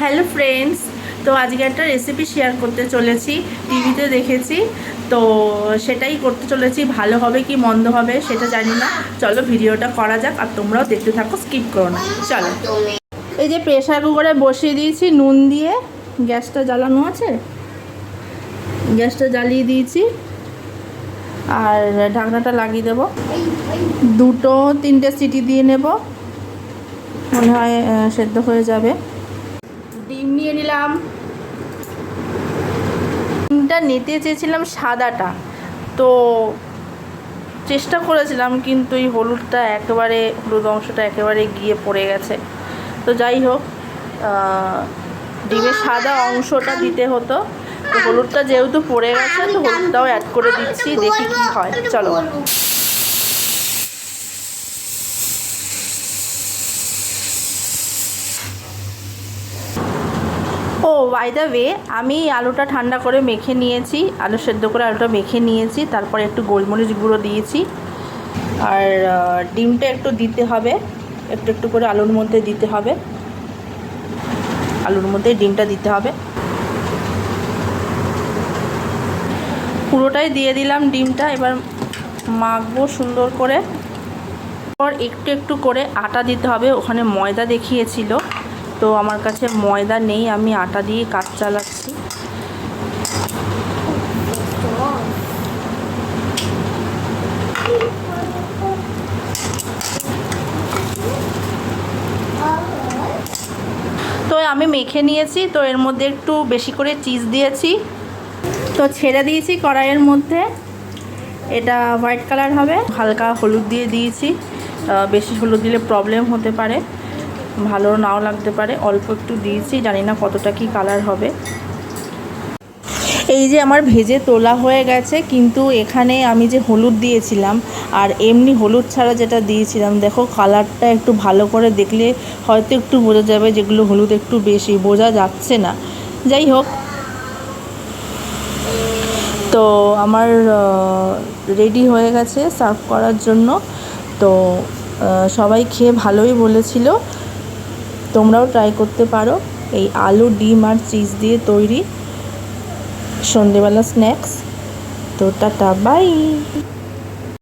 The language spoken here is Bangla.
হ্যালো ফ্রেন্ডস, তো আজকে একটা রেসিপি শেয়ার করতে চলেছি, টিভিতে দেখেছি, তো সেটাই করতে চলেছি, ভালো হবে কি মন্দ হবে সেটা জানি না, চলো ভিডিওটা করা যাক আর তোমরাও দেখতে থাকো স্কিপ করো না, চলো। এই যে প্রেশার কুকারে বসিয়ে দিয়েছি, নুন দিয়ে, গ্যাসটা জ্বালানো আছে? গ্যাসটা জ্বালিয়ে দিয়েছি, আর ঢাকনাটা লাগিয়ে দেবো। দুটো, তিনটে সিটি দিয়ে নেব, মনে হয় সেদ্ধ হয়ে যাবে। ডিম নিয়ে নিলাম। ডিমটা নিতে চেয়েছিলাম সাদাটা। তো চেষ্টা করেছিলাম, কিন্তু এই হলুদটা একেবারে, হলুদ অংশটা একেবারে গিয়ে পড়ে গেছে। তো যাই হোক ডিমের সাদা অংশটা দিতে হতো। তো হলুদটা যেহেতু পড়ে গেছে, তো হলুদটাও অ্যাড করে দিচ্ছি, দেখি কি হয়। চলো। বাই দ্য ওয়ে আমি আলুটা ঠান্ডা করে মেখে নিয়েছি। আলু সেদ্ধ করে আলুটা মেখে নিয়েছি। তারপরে একটু গোলমরিচ গুঁড়ো দিয়েছি। আর ডিমটা একটু দিতে হবে। একটু একটু করে আলুর মধ্যে দিতে হবে। আলুর মধ্যে ডিমটা দিতে হবে। পুরোটাই দিয়ে দিলাম ডিমটা। এবার মাখবো সুন্দর করে। পর একটু একটু করে আটা দিতে হবে। ওখানে ময়দা দেখিয়েছিল। তো আমার কাছে ময়দা নেই, আমি আটা দিয়ে কাজ চালাচ্ছি। তো আমি মেখে নিয়েছি, তো এর মধ্যে একটু বেশি করে চিজ দিয়েছি। তো ছেড়ে দিয়েছি কড়াইয়ের মধ্যে। এটা হোয়াইট কালার হবে, হালকা হলুদ দিয়ে দিয়েছি। বেশি হলুদ দিলে প্রবলেম হতে পারে। ভালো নাও লাগতে পারে। অল্প একটু দিয়েছি, জানি না কতটা কি কালার হবে। এই যে আমার ভেজে তোলা হয়ে গেছে, কিন্তু এখানে আমি যে হলুদ দিয়েছিলাম, আর এমনি হলুদ ছাড়া যেটা দিয়েছিলাম, দেখো কালারটা একটু ভালো করে দেখলে হয়তো একটু বোঝা যাবে যেগুলো হলুদ একটু বেশি, বোঝা যাচ্ছে না। যাই হোক। তো আমার রেডি হয়ে গেছে সার্ভ করার জন্য। তো সবাই খেয়ে ভালোই বলেছিল। তোমরাও ট্রাই করতে পারো। এই আলু, ডিম আর চিজ দিয়ে তৈরি সন্ধেবেলা স্ন্যাক্স তো টাটা বাই